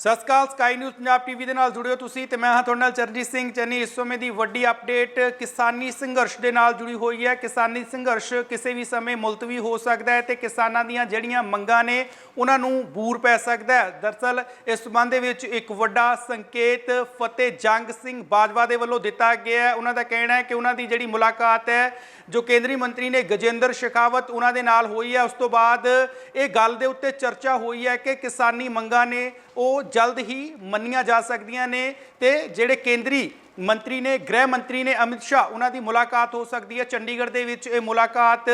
Sat Sri Akal Sky News Punjab TV ਦੇ ਨਾਲ ਜੁੜਿਓ ਤੁਸੀਂ ਤੇ ਮੈਂ ਹਾਂ ਤੁਹਾਡੇ ਨਾਲ ਚਰਨਜੀਤ ਸਿੰਘ ਚੰਨੀ। ਇਸ ਸਮੇਂ ਦੀ ਵੱਡੀ ਅਪਡੇਟ ਕਿਸਾਨੀ ਸੰਘਰਸ਼ ਦੇ ਨਾਲ ਜੁੜੀ ਹੋਈ ਹੈ। ਕਿਸਾਨੀ ਸੰਘਰਸ਼ ਕਿਸੇ ਵੀ ਸਮੇਂ ਮੁਲਤਵੀ ਹੋ ਸਕਦਾ ਹੈ ਤੇ ਕਿਸਾਨਾਂ ਦੀਆਂ ਜਿਹੜੀਆਂ ਮੰਗਾਂ ਨੇ, ਉਹਨਾਂ ਨੂੰ ਬੂਰ ਪੈ ਸਕਦਾ ਹੈ। ਦਰਸਲ, ਇਸ ਸੰਬੰਧ ਦੇ ਵਿੱਚ ਇੱਕ ਵੱਡਾ ਸੰਕੇਤ ਫਤਿਹ ਜੰਗ ਸਿੰਘ ਬਾਜਵਾ ਦੇ ਵੱਲੋਂ ਦਿੱਤਾ ਗਿਆ ਹੈ। ਉਹਨਾਂ ਦਾ ਕਹਿਣਾ ਹੈ ਕਿ ਉਹਨਾਂ ਦੀ ਜਿਹੜੀ ਮੁਲਾਕਾਤ ਹੈ ਜੋ ਕੇਂਦਰੀ ਮੰਤਰੀ ਨੇ ਗਜੇਂਦਰ ਸ਼ੇਖਾਵਤ ਉਹਨਾਂ ਦੇ ਨਾਲ ਹੋਈ ਹੈ, ਉਸ ਤੋਂ ਬਾਅਦ ਇਹ ਗੱਲ ਦੇ ਉੱਤੇ ਚਰਚਾ ਹੋਈ ਹੈ ਕਿ ਕਿਸਾਨੀ ਮੰਗਾਂ ਨੇ ਉਹ ਜਲਦ ਹੀ ਮੰਨੀਆਂ ਜਾ ਸਕਦੀਆਂ ਨੇ ਤੇ ਜਿਹੜੇ ਕੇਂਦਰੀ ਮੰਤਰੀ ਨੇ, ਗ੍ਰਹਿ ਮੰਤਰੀ ਨੇ ਅਮਿਤ ਸ਼ਾਹ, ਉਹਨਾਂ ਦੀ ਮੁਲਾਕਾਤ ਹੋ ਸਕਦੀ ਹੈ। ਚੰਡੀਗੜ੍ਹ ਦੇ ਵਿੱਚ ਇਹ ਮੁਲਾਕਾਤ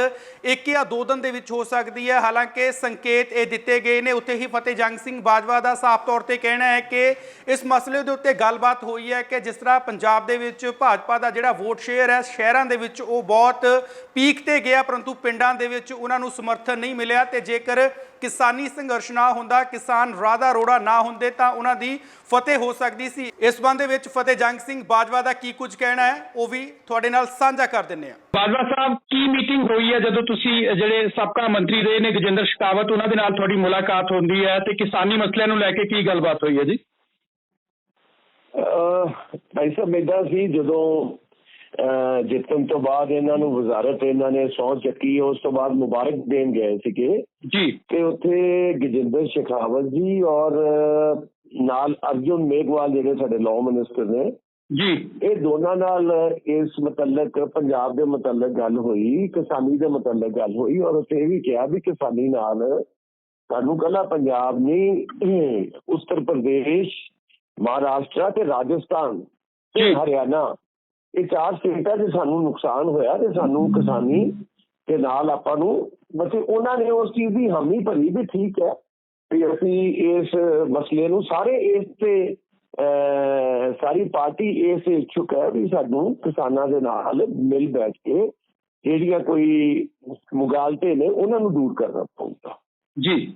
ਇੱਕ ਜਾਂ ਦੋ ਦਿਨ ਦੇ ਵਿੱਚ ਹੋ ਸਕਦੀ ਹੈ। ਹਾਲਾਂਕਿ ਸੰਕੇਤ ਇਹ ਦਿੱਤੇ ਗਏ ਨੇ। ਉੱਥੇ ਹੀ ਫਤਿਹ ਜੰਗ ਸਿੰਘ ਬਾਜਵਾ ਦਾ ਸਾਫ਼ ਤੌਰ ਤੇ ਕਹਿਣਾ ਹੈ ਕਿ ਇਸ ਮਸਲੇ ਦੇ ਉੱਤੇ ਗੱਲਬਾਤ ਹੋਈ ਹੈ ਕਿ ਜਿਸ ਤਰ੍ਹਾਂ ਪੰਜਾਬ ਦੇ ਵਿੱਚ ਭਾਜਪਾ ਦਾ ਜਿਹੜਾ ਵੋਟ ਸ਼ੇਅਰ ਹੈ, ਸ਼ਹਿਰਾਂ ਦੇ ਵਿੱਚ ਉਹ ਬਹੁਤ ਪੀਕ ਤੇ ਗਿਆ, ਪਰੰਤੂ ਪਿੰਡਾਂ ਦੇ ਵਿੱਚ ਉਹਨਾਂ ਨੂੰ ਸਮਰਥਨ ਨਹੀਂ ਮਿਲਿਆ ਤੇ ਜੇਕਰ ਕਿਸਾਨੀ ਸੰਘਰਸ਼ ਨਾ ਹੁੰਦਾ ਕਿਸਾਨ ਰਾਧਾ ਰੋੜਾ ਨਾ ਹੁੰਦੇ ਤਾਂ ਉਹਨਾਂ ਦੀ ਫਤਿਹ ਹੋ ਸਕਦੀ ਸੀ। ਇਸ ਸੰਬੰਧ ਦੇ ਵਿੱਚ ਫਤਿਹ ਜੰਗ ਸਿੰਘ ਬਾਜਵਾ ਦਾ ਕੀ ਕੁਝ ਕਹਿਣਾ ਹੈ ਉਹ ਵੀ ਤੁਹਾਡੇ ਨਾਲ ਸਾਂਝਾ ਕਰ ਦਿੰਨੇ ਆ ਬਾਜਵਾ ਸਾਹਿਬ ਕੀ ਮੀਟਿੰਗ ਹੋਈ ਹੈ ਜਦੋਂ ਤੁਸੀਂ ਜਿਹੜੇ ਸਾਬਕਾ ਮੰਤਰੀ ਰਹੇ ਨੇ ਗਜੇਂਦਰ ਸ਼ਿਕਾਵਤ ਉਹਨਾਂ ਦੇ ਨਾਲ ਤੁਹਾਡੀ ਮੁਲਾਕਾਤ ਹੁੰਦੀ ਹੈ ਤੇ ਕਿਸਾਨੀ ਮਸਲਿਆਂ ਨੂੰ ਲੈ ਕੇ ਕੀ ਗੱਲਬਾਤ ਹੋਈ ਹੈ ਜੀ? ਭਾਈ ਸਾਹਿਬ ਏਦਾਂ ਸੀ ਜਦੋਂ ਜਿੱਤਣ ਤੋਂ ਬਾਅਦ ਇਹਨਾਂ ਨੂੰ ਵਜ਼ਾਰਤ ਇਹਨਾਂ ਨੇ ਸੌ ਚੱਕੀ ਉਸ ਤੋਂ ਬਾਅਦ ਮੁਬਾਰਕ ਦੇਣ ਗਏ ਸੀਗੇ। ਜੀ। ਤੇ ਉੱਥੇ ਗਜਿੰਦਰ ਸ਼ੇਖਾਵਤ ਜੀ ਔਰ ਨਾਲ ਅਰਜੁਨ ਮੇਘਵਾਲ ਜਿਹੜੇ ਸਾਡੇ ਲਾਅ ਮਿਨਿਸਟਰ ਨੇ। ਜੀ। ਇਹ ਦੋਨਾਂ ਨਾਲ ਇਸ ਮੁਤਲਕ ਪੰਜਾਬ ਦੇ ਮੁਤਲਕ ਗੱਲ ਹੋਈ ਕਿਸਾਨੀ ਦੇ ਮੁਤਲਕ ਗੱਲ ਹੋਈ ਔਰ ਇਹ ਵੀ ਕਿਹਾ ਵੀ ਕਿਸਾਨੀ ਨਾਲ ਸਾਨੂੰ ਕੱਲਾ ਪੰਜਾਬ ਨਹੀਂ ਉੱਤਰ ਪ੍ਰਦੇਸ਼ ਮਹਾਰਾਸ਼ਟਰ ਤੇ ਰਾਜਸਥਾਨ ਤੇ। ਹਰਿਆਣਾ ਇਹ ਚਾਰ ਸਟੇਟਾਂ 'ਚ ਸਾਨੂੰ ਨੁਕਸਾਨ ਹੋਇਆ ਤੇ ਸਾਨੂੰ ਕਿਸਾਨੀ ਦੇ ਨਾਲ ਆਪਾਂ ਨੂੰ ਬਸੇ ਉਹਨਾਂ ਨੇ ਉਸ ਚੀਜ਼ ਦੀ ਹਾਮੀ ਭਰੀ ਵੀ ਠੀਕ ਹੈ ਵੀ ਅਸੀਂ ਇਸ ਮਸਲੇ ਨੂੰ ਸਾਰੇ ਇਸ ਤੇ ਸਾਰੀ ਪਾਰਟੀ ਇਸ ਇੱਛੁਕ ਹੈ ਵੀ ਸਾਨੂੰ ਕਿਸਾਨਾਂ ਦੇ ਨਾਲ ਮਿਲ ਬੈਠ ਕੇ ਜਿਹੜੀਆਂ ਕੋਈ ਮੁਗਾਲਤੇ ਨੇ ਉਹਨਾਂ ਨੂੰ ਦੂਰ ਕਰਨਾ ਪਊਗਾ। ਜੀ।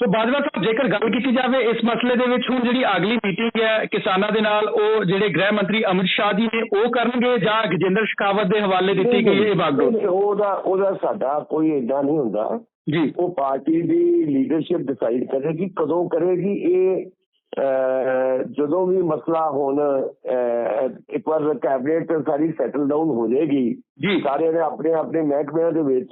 ਸੋ ਬਾਜਵਾ ਸਾਹਿਬ ਜੇਕਰ ਗੱਲ ਕੀਤੀ ਜਾਵੇ ਇਸ ਮਸਲੇ ਦੇ ਵਿੱਚ ਹੁਣ ਜਿਹੜੀ ਅਗਲੀ ਮੀਟਿੰਗ ਹੈ ਕਿਸਾਨਾਂ ਦੇ ਨਾਲ ਉਹ ਜਿਹੜੇ ਗ੍ਰਹਿ ਮੰਤਰੀ ਅਮਿਤ ਸ਼ਾਹ ਜੀ ਨੇ ਉਹ ਕਰਨਗੇ ਜਾਂ ਗਜੇਂਦਰ ਸ਼ਿਕਾਵਤ ਦੇ ਹਵਾਲੇ ਦਿੱਤੀ ਗਈ ਇਹ ਬਾਗਡੋਰ ਉਹਦਾ ਉਹਦਾ ਸਾਡਾ ਕੋਈ ਏਦਾਂ ਨਹੀਂ ਹੁੰਦਾ। ਜੀ। ਉਹ ਪਾਰਟੀ ਦੀ ਲੀਡਰਸ਼ਿਪ ਡਿਸਾਈਡ ਕਰੇਗੀ ਕਦੋਂ ਕਰੇਗੀ ਇਹ ਜਦੋਂ ਵੀ ਮਸਲਾ ਹੁਣ ਇੱਕ ਵਾਰ ਕੈਬਨਿਟ ਸਾਰੀ ਸੈਟਲ ਡਾਊਨ ਹੋ ਜਾਏਗੀ। ਨੇ ਆਪਣੇ ਆਪਣੇ ਮਹਿਕਮਿਆਂ ਦੇ ਵਿੱਚ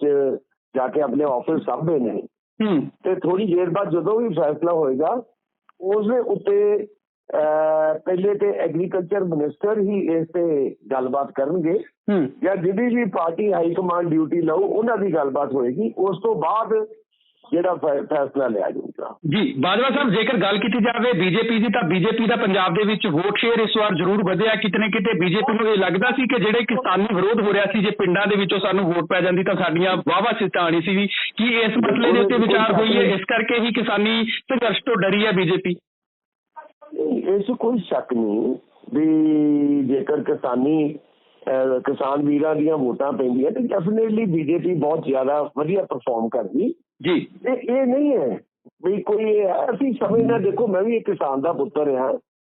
ਜਾ ਕੇ ਆਪਣੇ ਆਫਿਸ ਸਾਂਭੇ ਨੇ। ਤੇ ਥੋੜੀ ਦੇਰ ਬਾਅਦ ਜਦੋਂ ਵੀ ਫੈਸਲਾ ਹੋਏਗਾ ਉਸ ਦੇ ਉੱਤੇ ਪਹਿਲੇ ਤੇ ਐਗਰੀਕਲਚਰ ਮਿਨਿਸਟਰ ਹੀ ਇਸ ਤੇ ਗੱਲਬਾਤ ਕਰਨਗੇ। ਜਾਂ ਜਿਹੜੀ ਵੀ ਪਾਰਟੀ ਹਾਈ ਕਮਾਂਡ ਡਿਊਟੀ ਲਓ ਉਹਨਾਂ ਦੀ ਗੱਲਬਾਤ ਹੋਏਗੀ। ਉਸ ਤੋਂ ਬਾਅਦ ਜਿਹੜਾ ਫੈਸਲਾ ਲਿਆ ਜਾਊਗਾ। ਜੀ ਬਾਜਵਾ ਸਾਹਿਬ ਜੇਕਰ ਗੱਲ ਕੀਤੀ ਜਾਵੇ ਬੀਜੇਪੀ ਦੀ ਤਾਂ ਬੀਜੇਪੀ ਦਾ ਪੰਜਾਬ ਦੇ ਵਿੱਚ ਵੋਟ ਸ਼ੇਅਰ ਇਸ ਵਾਰ ਜ਼ਰੂਰ ਵਧਿਆ। ਕਿਤੇ ਨਾ ਕਿਤੇ ਬੀਜੇਪੀ ਨੂੰ ਇਹ ਲੱਗਦਾ ਸੀ ਕਿ ਜਿਹੜੇ ਕਿਸਾਨੀ ਵਿਰੋਧ ਹੋ ਰਿਹਾ ਸੀ ਜੇ ਪਿੰਡਾਂ ਦੇ ਵਿੱਚੋਂ ਸਾਨੂੰ ਵੋਟ ਪੈ ਜਾਂਦੀ ਤਾਂ ਸਾਡੀਆਂ ਵਾਵਾ ਸੀਟਾਂ ਆਣੀ ਸੀ ਵੀ ਕੀ ਇਸ ਮਸਲੇ ਦੇ ਉੱਤੇ ਵਿਚਾਰ ਹੋਈ ਹੈ ਇਸ ਕਰਕੇ ਹੀ ਕਿਸਾਨੀ ਸੰਘਰਸ਼ ਤੋਂ ਡਰੀ ਹੈ ਬੀਜੇਪੀ। ਇਸ ਕੋਈ ਸ਼ੱਕ ਨਹੀਂ ਵੀ ਜੇਕਰ ਕਿਸਾਨੀ ਕਿਸਾਨ ਵੀਰਾਂ ਦੀਆਂ ਵੋਟਾਂ ਪੈਂਦੀਆਂ ਤੇ ਡੈਫੀਨਿਟਲੀ ਬੀਜੇਪੀ ਬਹੁਤ ਜ਼ਿਆਦਾ ਵਧੀਆ ਪਰਫਾਰਮ ਕਰਦੀ। ਜੀ। ਇਹ ਇਹ ਨਹੀਂ ਹੈ ਵੀ ਕੋਈ ਅਸੀਂ ਸਮਝਦੇ ਦੇਖੋ ਮੈਂ ਵੀ ਇੱਕ ਕਿਸਾਨ ਦਾ ਪੁੱਤਰ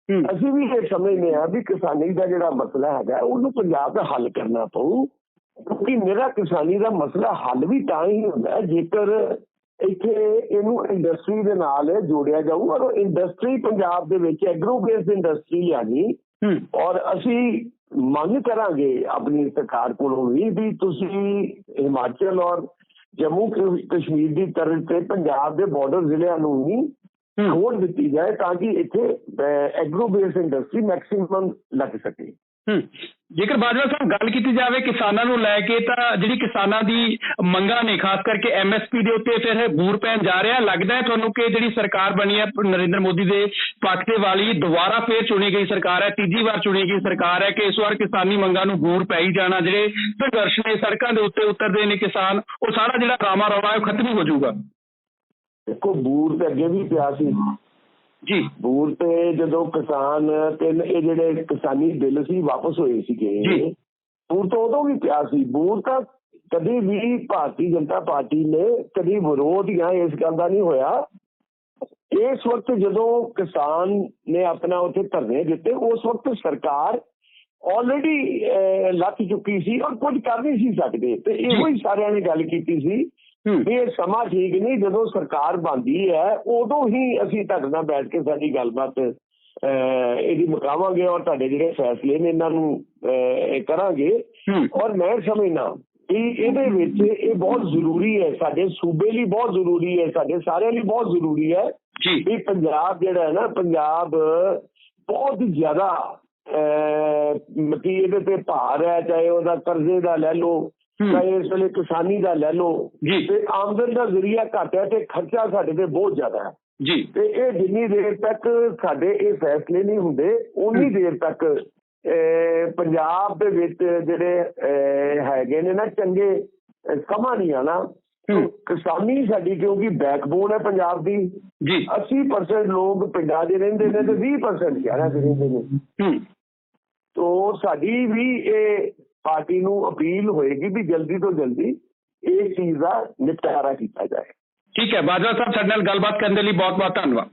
ਹੂੰ। ਅਸੀਂ ਵੀ ਇਹ ਸਮਝਦੇ ਹਾਂ ਵੀ ਕਿਸਾਨੀ ਦਾ ਜਿਹੜਾ ਮਸਲਾ ਹੈਗਾ ਉਹਨੂੰ ਪੰਜਾਬ ਦਾ ਹੱਲ ਕਰਨਾ ਪਊ। ਕਿਉਂਕਿ ਮੇਰਾ ਕਿਸਾਨੀ ਦਾ ਮਸਲਾ ਹੱਲ ਵੀ ਤਾਂ ਹੀ ਹੁੰਦਾ ਜੇਕਰ ਇੱਥੇ ਇਹਨੂੰ ਇੰਡਸਟਰੀ ਦੇ ਨਾਲ ਜੋੜਿਆ ਜਾਊ ਔਰ ਇੰਡਸਟਰੀ ਪੰਜਾਬ ਦੇ ਵਿੱਚ ਐਗਰੋ ਬੇਸਡ ਇੰਡਸਟਰੀ ਲਿਆਣੀ ਹੂੰ। ਔਰ ਅਸੀਂ ਮੰਗ ਕਰਾਂਗੇ ਆਪਣੀ ਸਰਕਾਰ ਕੋਲੋਂ ਵੀ ਵੀ ਤੁਸੀਂ ਹਿਮਾਚਲ ਔਰ ਜੰਮੂ ਕਸ਼ਮੀਰ ਦੀ ਤਰ੍ਹਾਂ ਤੇ ਪੰਜਾਬ ਦੇ ਬਾਰਡਰ ਜ਼ਿਲ੍ਹਿਆਂ ਨੂੰ ਵੀ ਛੋਟ ਦਿੱਤੀ ਜਾਏ ਤਾਂ ਕਿ ਇੱਥੇ ਐਗਰੋ ਬੇਸਡ ਇੰਡਸਟਰੀ ਮੈਕਸਿਮਮ ਲੱਗ ਸਕੇ। ਜੇਕਰ ਬਾਜਵਾ ਸਾਹਿਬ ਗੱਲ ਕੀਤੀ ਜਾਵੇ ਕਿਸਾਨਾਂ ਨੂੰ ਲੈ ਕੇ ਤਾਂ ਜਿਹੜੀ ਕਿਸਾਨਾਂ ਦੀ ਮੰਗਾਂ ਨੇ, ਖਾਸ ਕਰਕੇ ਐਮਐਸਪੀ ਦੇ ਉੱਤੇ ਫਿਰ ਬੂਰ ਪੈਣ ਜਾ ਰਿਹਾ, ਲੱਗਦਾ ਹੈ ਤੁਹਾਨੂੰ ਕਿ ਜਿਹੜੀ ਸਰਕਾਰ ਬਣੀ ਹੈ, ਨਰਿੰਦਰ ਮੋਦੀ ਦੇ ਪੱਖ ਵਾਲੀ ਦੁਬਾਰਾ ਫੇਰ ਚੁਣੀ ਗਈ ਸਰਕਾਰ ਹੈ, ਤੀਜੀ ਵਾਰ ਚੁਣੀ ਗਈ ਸਰਕਾਰ ਹੈ ਕਿ ਇਸ ਵਾਰ ਕਿਸਾਨੀ ਮੰਗਾਂ ਨੂੰ ਬੂਰ ਪੈ ਹੀ ਜਾਣਾ, ਜਿਹੜੇ ਸੰਘਰਸ਼ ਨੇ, ਸੜਕਾਂ ਦੇ ਉੱਤੇ ਉਤਰਦੇ ਨੇ ਕਿਸਾਨ, ਉਹ ਸਾਰਾ ਜਿਹੜਾ ਡਰਾਮਾ ਰੌਲਾ ਹੈ, ਉਹ ਖਤਮ ਹੀ ਹੋ ਜਾਊਗਾ। ਦੇਖੋ, ਬੂਰ ਤੇ ਅੱਗੇ ਵੀ ਪਿਆ ਸੀ। ਜੀ। ਬੂਰ ਤੇ ਜਦੋਂ ਕਿਸਾਨ ਤੇ ਇਹ ਜਿਹੜੇ ਕਿਸਾਨੀ ਬਿੱਲ ਸੀ ਵਾਪਸ ਹੋਏ ਸੀਗੇ। ਬੂਰ ਤੋਂ ਉਦੋਂ ਵੀ ਪਿਆ ਸੀ। ਬੂਰ ਤਾਂ ਕਦੀ ਵੀ ਭਾਰਤੀ ਜਨਤਾ ਪਾਰਟੀ ਨੇ ਕਦੀ ਵਿਰੋਧ ਜਾਂ ਇਸ ਗੱਲ ਦਾ ਨਹੀਂ ਹੋਇਆ। ਇਸ ਵਕਤ ਜਦੋਂ ਕਿਸਾਨ ਨੇ ਆਪਣਾ ਉੱਥੇ ਧਰਨੇ ਦਿੱਤੇ ਉਸ ਵਕਤ ਸਰਕਾਰ ਆਲਰੇਡੀ ਲੱਥ ਚੁੱਕੀ ਸੀ ਔਰ ਕੁਝ ਕਰ ਨਹੀਂ ਸੀ ਸਕਦੇ। ਤੇ ਇਹੋ ਹੀ ਸਾਰਿਆਂ ਨੇ ਗੱਲ ਕੀਤੀ ਸੀ ਇਹ ਸਮਾਂ ਠੀਕ ਨਹੀਂ ਜਦੋਂ ਸਰਕਾਰ ਬਣਦੀ ਹੈ ਉਦੋਂ ਹੀ ਅਸੀਂ ਤੁਹਾਡੇ ਨਾਲ ਬੈਠ ਕੇ ਸਾਡੀ ਗੱਲਬਾਤ ਇਹਦੀ ਮੁਕਾਵਾਂਗੇ ਔਰ ਤੁਹਾਡੇ ਜਿਹੜੇ ਫੈਸਲੇ ਨੇ ਇਹਨਾਂ ਨੂੰ ਕਰਾਂਗੇ। ਔਰ ਮੈਂ ਸਮਝਣਾ ਕਿ ਇਹਦੇ ਵਿੱਚ ਇਹ ਬਹੁਤ ਜ਼ਰੂਰੀ ਹੈ ਸਾਡੇ ਸੂਬੇ ਲਈ ਬਹੁਤ ਜ਼ਰੂਰੀ ਹੈ ਸਾਡੇ ਸਾਰਿਆਂ ਲਈ ਬਹੁਤ ਜ਼ਰੂਰੀ ਹੈ ਜੀ। ਵੀ ਪੰਜਾਬ ਜਿਹੜਾ ਹੈ ਨਾ ਪੰਜਾਬ ਬਹੁਤ ਜ਼ਿਆਦਾ ਕੀ ਇਹਦੇ ਤੇ ਭਾਰ ਹੈ ਚਾਹੇ ਉਹਦਾ ਕਰਜ਼ੇ ਦਾ ਲੈ ਲਓ। ਚਾਹੇ ਇਸ ਵੇਲੇ ਕਿਸਾਨੀ ਦਾ ਲੈ ਲਓ। ਤੇ ਆਮਦਨ ਦਾ ਜ਼ਰੀਆ ਘੱਟ ਹੈ ਤੇ ਖਰਚਾ ਸਾਡੇ ਤੇ ਬਹੁਤ ਜ਼ਿਆਦਾ ਹੈ। ਜੀ। ਤੇ ਇਹ ਜਿੰਨੀ ਦੇਰ ਤੱਕ ਸਾਡੇ ਇਹ ਫੈਸਲੇ ਨਹੀਂ ਹੁੰਦੇ ਉਨੀ ਦੇਰ ਤੱਕ ਪੰਜਾਬ ਦੇ ਵਿੱਚ ਜਿਹੜੇ ਹੈਗੇ ਨੇ ਨਾ ਚੰਗੇ ਸਮਾਂ ਨਹੀਂ ਆਣਾ। ਕਿਸਾਨੀ ਸਾਡੀ ਕਿਉਂਕਿ ਬੈਕਬੋਨ ਹੈ ਪੰਜਾਬ ਦੀ। ਜੀ। 80% ਲੋਕ ਪਿੰਡਾਂ 'ਚ ਰਹਿੰਦੇ ਨੇ ਤੇ 20% ਸ਼ਹਿਰਾਂ 'ਚ ਰਹਿੰਦੇ ਨੇ। ਹੂੰ। ਤੋ ਸਾਡੀ ਵੀ ਇਹ ਪਾਰਟੀ ਨੂੰ ਅਪੀਲ ਹੋਏਗੀ ਵੀ ਜਲਦੀ ਤੋਂ ਜਲਦੀ ਇਸ ਚੀਜ਼ ਦਾ ਨਿਪਟਾਰਾ ਕੀਤਾ ਜਾਏ। ਠੀਕ ਹੈ, ਬਾਜਵਾ ਸਾਹਿਬ, ਸਾਡੇ ਨਾਲ ਗੱਲਬਾਤ ਕਰਨ ਦੇ ਲਈ ਬਹੁਤ ਬਹੁਤ ਧੰਨਵਾਦ।